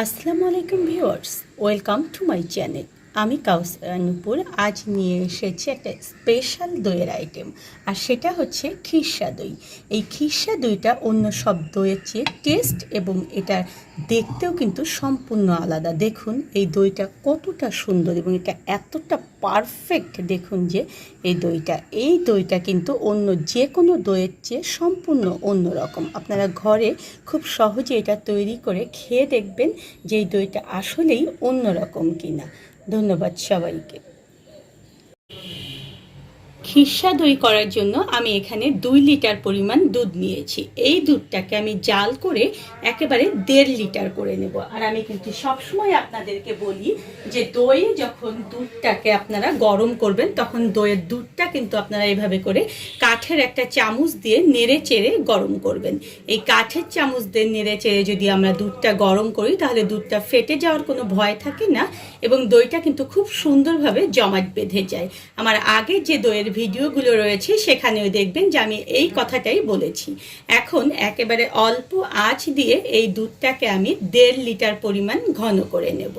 আসসালামু আলাইকুম viewers welcome to my channel. আমি কাউসারা নূপুর আজ নিয়ে এসেছি একটা স্পেশাল দইয়ের আইটেম আর সেটা হচ্ছে খিরসা দই। এই খিরসা দইটা অন্য সব দইয়ের চেয়ে টেস্ট এবং এটা দেখতেও কিন্তু সম্পূর্ণ আলাদা। দেখুন, এই দইটা কতটা সুন্দর এবং এটা এতটা পারফেক্ট দেখুন যে এই দইটা। এই দইটা কিন্তু অন্য যে কোনো দইয়ের চেয়ে সম্পূর্ণ অন্য রকম আপনারা ঘরে খুব সহজে এটা তৈরি করে খেয়ে দেখবেন যে এই দইটা আসলেই অন্য রকম কিনা। ধন্যবাদ সবাইকে। খিরসা দই করার জন্য আমি এখানে দুই লিটার পরিমাণ দুধ নিয়েছি। এই দুধটাকে আমি জাল করে একেবারে দেড় লিটার করে নেব। আর আমি কিন্তু সবসময় আপনাদেরকে বলি যে দই যখন দুধটাকে আপনারা গরম করবেন, তখন দইয়ের দুধটা কিন্তু আপনারা এভাবে করে কাঠের একটা চামচ দিয়ে নেড়ে চেড়ে গরম করবেন। এই কাঠের চামচ দিয়ে নেড়ে চেড়ে যদি আমরা দুধটা গরম করি, তাহলে দুধটা ফেটে যাওয়ার কোনো ভয় থাকে না এবং দইটা কিন্তু খুব সুন্দরভাবে জমাট বেঁধে যায়। আমার আগে যে দইয়ের ভিডিওগুলো রয়েছে, সেখানেও দেখবেন যে আমি এই কথাটাই বলেছি। এখন একেবারে অল্প আঁচ দিয়ে এই দুধটাকে আমি দেড় লিটার পরিমাণ ঘন করে নেব।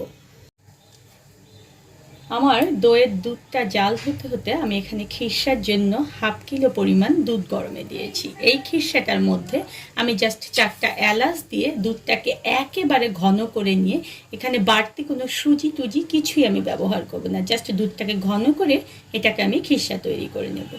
আমার দইয়ের দুধটা জাল হতে হতে আমি এখানে খিরসার জন্য হাফ কিলো পরিমাণ দুধ গরমে দিয়েছি। এই খিরসাটার মধ্যে আমি জাস্ট চারটা এলাচ দিয়ে দুধটাকে একেবারে ঘন করে নিয়ে এখানে বাড়তি কোনো সুজি টুজি কিছুই আমি ব্যবহার করব না। জাস্ট দুধটাকে ঘন করে এটাকে আমি খিরসা তৈরি করে নেব।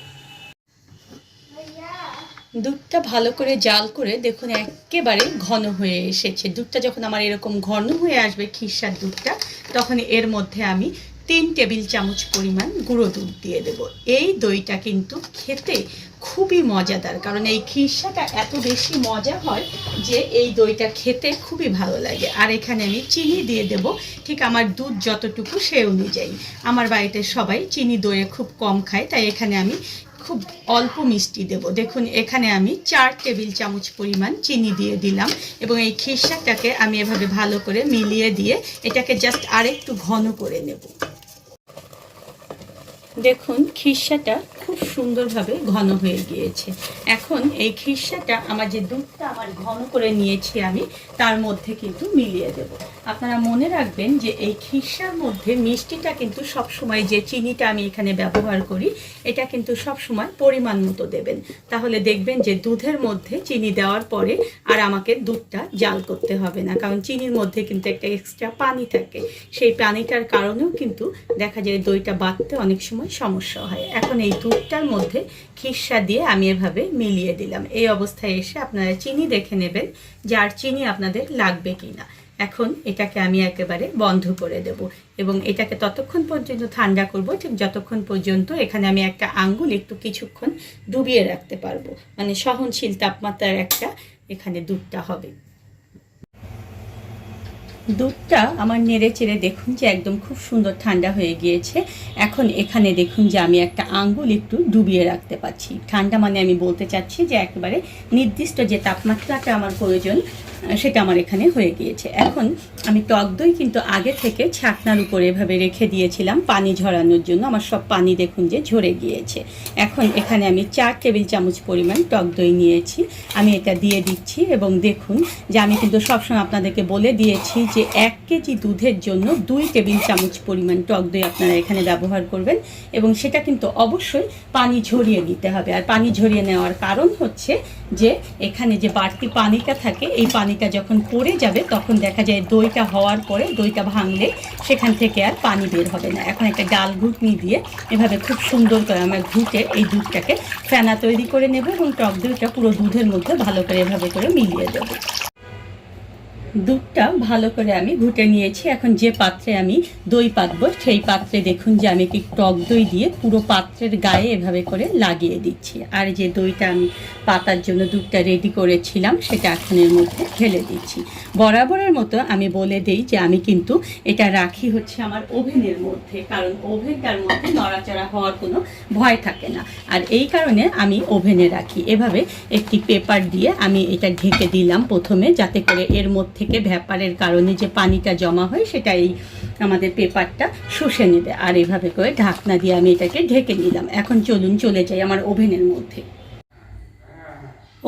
দুধটা ভালো করে জাল করে দেখুন একেবারে ঘন হয়ে এসেছে। দুধটা যখন আমার এরকম ঘন হয়ে আসবে খিরসার দুধটা, তখন এর মধ্যে আমি তিন টেবিল চামচ পরিমাণ গুঁড়ো দুধ দিয়ে দেব। এই দইটা কিন্তু খেতে খুবই মজাদার, কারণ এই খিরসাটা এত বেশি মজা হয় যে এই দইটা খেতে খুবই ভালো লাগে। আর এখানে আমি চিনি দিয়ে দেব, ঠিক আমার দুধ যতটুকু সে অনুযায়ী। আমার বাড়িতে সবাই চিনি দইয়ে খুব কম খায়, তাই এখানে আমি খুব অল্প মিষ্টি দেব। দেখুন, এখানে আমি চার টেবিল চামচ পরিমাণ চিনি দিয়ে দিলাম এবং এই খিরসাটাকে আমি এভাবে ভালো করে মিলিয়ে দিয়ে এটাকে জাস্ট আরেকটু ঘন করে নেব। দেখুন খিরসাটা খুব সুন্দরভাবে ঘন হয়ে গিয়েছে। এখন এই খিসাটা আমার যে দুধটা আমার ঘন করে নিয়েছি আমি, তার মধ্যে কিন্তু মিলিয়ে দেব। আপনারা মনে রাখবেন যে এই খিরসার মধ্যে মিষ্টিটা কিন্তু সব সময় যে চিনিটা আমি এখানে ব্যবহার করি, এটা কিন্তু সব সময় পরিমাণ মতো দেবেন। তাহলে দেখবেন যে দুধের মধ্যে চিনি দেওয়ার পরে আর আমাকে দুধটা জাল করতে হবে না, কারণ চিনির মধ্যে কিন্তু একটা এক্সট্রা পানি থাকে। সেই পানিটার কারণেও কিন্তু দেখা যায় দইটা বাঁধতে অনেক সময় সমস্যা হয়। এখন এই দুধটার মধ্যে খিরসা দিয়ে আমি এভাবে মিলিয়ে দিলাম। এই অবস্থায় এসে আপনারা চিনি দেখে নেবেন যে আর চিনি আপনাদের লাগবে কি না এখন এটাকে আমি একেবারে বন্ধ করে দেব এবং এটাকে ততক্ষণ পর্যন্ত ঠান্ডা করব, ঠিক যতক্ষণ পর্যন্ত এখানে আমি একটা আঙ্গুল একটু কিছুক্ষণ ডুবিয়ে রাখতে পারব। মানে সহনশীল তাপমাত্রার একটা এখানে দুধটা হবে। দুধটা আমার নেড়ে চেড়ে দেখুন যে একদম খুব সুন্দর ঠান্ডা হয়ে গিয়েছে। এখন এখানে দেখুন যে আমি একটা আঙ্গুল একটু ডুবিয়ে রাখতে পারছি। ঠান্ডা মানে আমি বলতে চাচ্ছি যে একেবারে নির্দিষ্ট যে তাপমাত্রাটা আমার প্রয়োজন সেটা আমার এখানে হয়ে গিয়েছে। এখন আমি টক দই কিন্তু আগে থেকে ছাকনার উপরে এভাবে রেখে দিয়েছিলাম পানি ঝরানোর জন্য। আমার সব পানি দেখুন যে ঝরে গিয়েছে। এখন এখানে আমি চার টেবিল চামচ পরিমাণ টক দই নিয়েছি। আমি এটা দিয়ে দিচ্ছি এবং দেখুন যে আমি কিন্তু সবসময় আপনাদেরকে বলে দিয়েছি যে এক কেজি দুধের জন্য দুই টেবিল চামচ পরিমাণ টক দই আপনারা এখানে ব্যবহার করবেন এবং সেটা কিন্তু অবশ্যই পানি ঝরিয়ে দিতে হবে। আর পানি ঝরিয়ে নেওয়ার কারণ হচ্ছে যে এখানে যে বাড়তি পানিটা থাকে, এই পানিটা যখন পড়ে যাবে, তখন দেখা যায় দইটা হওয়ার পরে দইটা ভাঙলে সেখান থেকে আর পানি বের হবে না। এখন একটা ডাল ঘুটনি দিয়ে এভাবে খুব সুন্দর করে আমরা ঘুটে এই দুধটাকে ফেনা তৈরি করে নেব এবং টক দইটা পুরো দুধের মধ্যে ভালো করে এভাবে করে মিলিয়ে দেবো। দুধটা ভালো করে আমি ঘুটে নিয়েছি। এখন যে পাত্রে আমি দই পাতবো, সেই পাত্রে দেখুন যে আমি একটু টক দই দিয়ে পুরো পাত্রের গায়ে এভাবে করে লাগিয়ে দিচ্ছি। আর যে দইটা আমি পাতার জন্য দুধটা রেডি করেছিলাম, সেটা এখন এর মধ্যে ঢেলে দিচ্ছি। বরাবরের মতো আমি বলে দিই যে আমি কিন্তু এটা রাখি হচ্ছে আমার ওভেনের মধ্যে, কারণ ওভেনটার মধ্যে নড়াচড়া হওয়ার কোনো ভয় থাকে না। আর এই কারণে আমি ওভেনে রাখি। এভাবে একটি পেপার দিয়ে আমি এটা ঢেকে দিলাম প্রথমে, যাতে করে এর মধ্যে থেকে ভ্যাপারের কারণে যে পানিটা জমা হয় সেটা এই আমাদের পেপারটা শুষে নেবে। আর এভাবে করে ঢাকনা দিয়ে আমি এটাকে ঢেকে নিলাম। এখন চলুন চলে যাই আমার ওভেনের মধ্যে।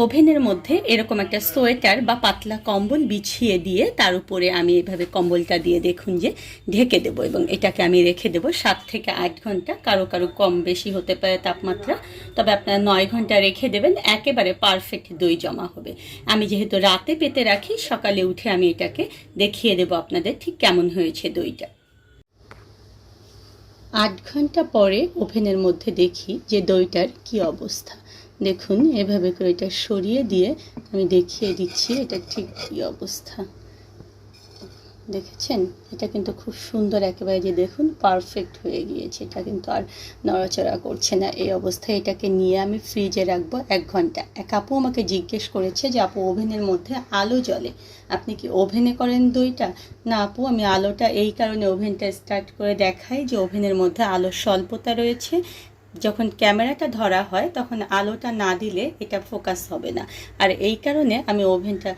ওভেনের মধ্যে এরকম একটা সোয়েটার বা পাতলা কম্বল বিছিয়ে দিয়ে তার উপরে আমি এভাবে কম্বলটা দিয়ে দেখুন যে ঢেকে দেবো এবং এটাকে আমি রেখে দেবো সাত থেকে আট ঘণ্টা, কারও কারও কম বেশি হতে পারে তাপমাত্রা। তবে আপনারা নয় ঘণ্টা রেখে দেবেন, একেবারে পারফেক্ট দই জমা হবে। আমি যেহেতু রাতে পেতে রাখি, সকালে উঠে আমি এটাকে দেখিয়ে দেবো আপনাদের ঠিক কেমন হয়েছে দইটা। আট ঘণ্টা পরে ওভেনের মধ্যে দেখি যে দইটার কি অবস্থা। দেখুন, এভাবে করে এটা সরিয়ে দিয়ে আমি দেখিয়ে দিচ্ছি এটা ঠিক কী অবস্থা। দেখেছেন? এটা কিন্তু খুব সুন্দর একেবারে যে দেখুন পারফেক্ট হয়ে গিয়েছে। এটা কিন্তু আর নড়াচড়া করছে না। এই অবস্থায় এটাকে নিয়ে আমি ফ্রিজে রাখব এক ঘণ্টা। এক আপু আমাকে জিজ্ঞেস করেছে যে, আপু, ওভেনের মধ্যে আলো জ্বলে। আপনি কি ওভেনে করেন দইটা? না আপু, আমি আলোটা এই কারণে ওভেনটা স্টার্ট করে দেখাই যে, ওভেনের মধ্যে আলোর স্বল্পতা রয়েছে। যখন ক্যামেরাটা ধরা হয়, তখন আলোটা না দিলে এটা ফোকাস হবে না। আর এই কারণে আমি ওভেনটা,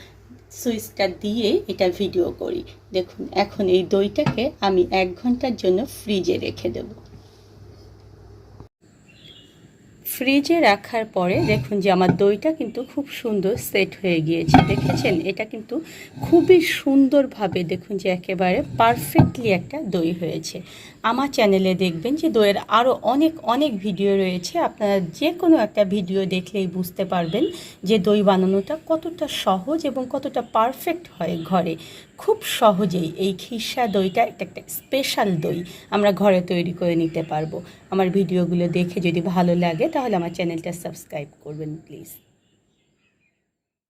সুইচটা দিয়ে এটা ভিডিও করি। দেখুন, এখন এই দইটাকে আমি এক ঘণ্টার জন্য ফ্রিজে রেখে দেব। ফ্রিজে রাখার পরে দেখুন যে আমার দইটা কিন্তু খুব সুন্দর সেট হয়ে গিয়েছে, দেখেছেন? এটা কিন্তু খুবই সুন্দরভাবে দেখুন যে একেবারে পারফেক্টলি একটা দই হয়েছে। আমার চ্যানেলে দেখবেন যে দইয়ের আরও অনেক অনেক ভিডিও রয়েছে। আপনারা যে কোনো একটা ভিডিও দেখলেই বুঝতে পারবেন যে দই বানানোটা কতটা সহজ এবং কতটা পারফেক্ট হয় ঘরে। খুব সহজেই এই খিসা দইটা একটা একটা স্পেশাল দই আমরা ঘরে তৈরি করে নিতে পারব। আমার ভিডিওগুলো দেখে যদি ভালো লাগে তাহলে আমার চ্যানেলটা সাবস্ক্রাইব করবেন প্লিজ